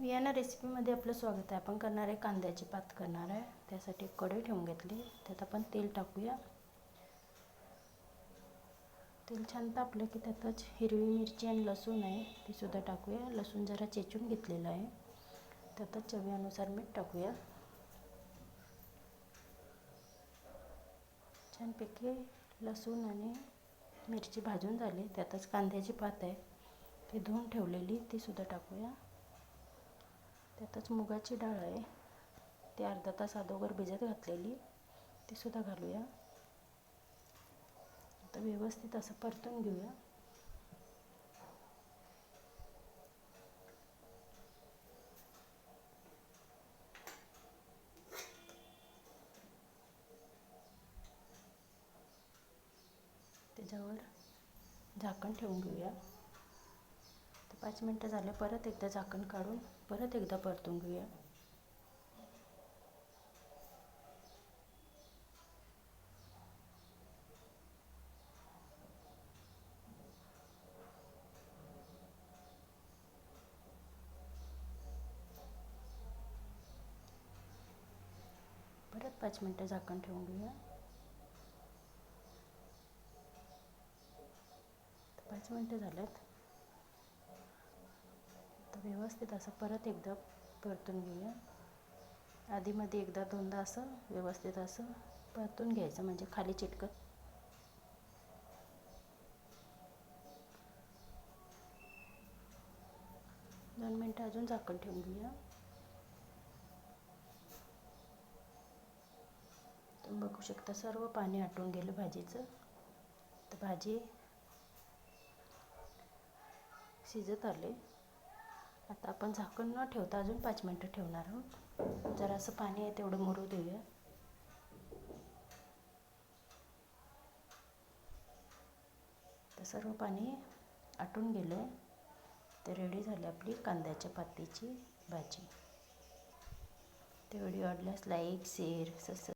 Vienna रेसिपीमध्ये आपलं स्वागत आहे. आपण करणार आहे कांद्याची पात करणार आहे. त्यासाठी कढई ठेवून घेतली. त्यात आपण तेल टाकूया. तेल छान तापलं की त्यातच हिरवी मिरची आणि लसूण आहे तीसुद्धा टाकूया. लसूण जरा चेचून घेतलेलं आहे. त्यातच चवीनुसार मीठ टाकूया. छानपैकी लसूण आणि मिरची भाजून झाली. त्यातच कांद्याची पात आहे ती धुवून ठेवलेली तीसुद्धा टाकूया. त्यातच मुगाची डाळ आहे. ती अर्धा तास अगोदर भिजत घातलेली. ती सुद्धा घालूया. आता व्यवस्थित असं परतून घेऊया. त्याच्यावर झाकण ठेवून घेऊया. पाच मिनटं झाले परत एकदा झाकण काढून परत एकदा परतून घेऊया. परत पाच मिनटं झाकण ठेवून घेऊया. पाच मिनटं झाल्यात व्यवस्थित असं परत एकदा परतून घेऊया. आधीमध्ये एकदा दोनदा असं व्यवस्थित असं परतून घ्यायचं म्हणजे खाली चिटकत दोन मिनटं अजून झाकण ठेवून घेऊया. तुम्ही बघू शकता सर्व पाणी आटून गेलं भाजीचं. तर भाजी शिजत आले. आता आपण झाकण न ठेवता अजून पाच मिनटं ठेवणार आहोत. जरा असं पाणी आहे तेवढं मुरू देऊया. तर सर्व पाणी आटून गेलं आहे तर रेडी झाली आपली कांद्याच्या पातीची भाजी. ते व्हिडिओ आवडल्यास लाईक शेअर सबस्क्राईब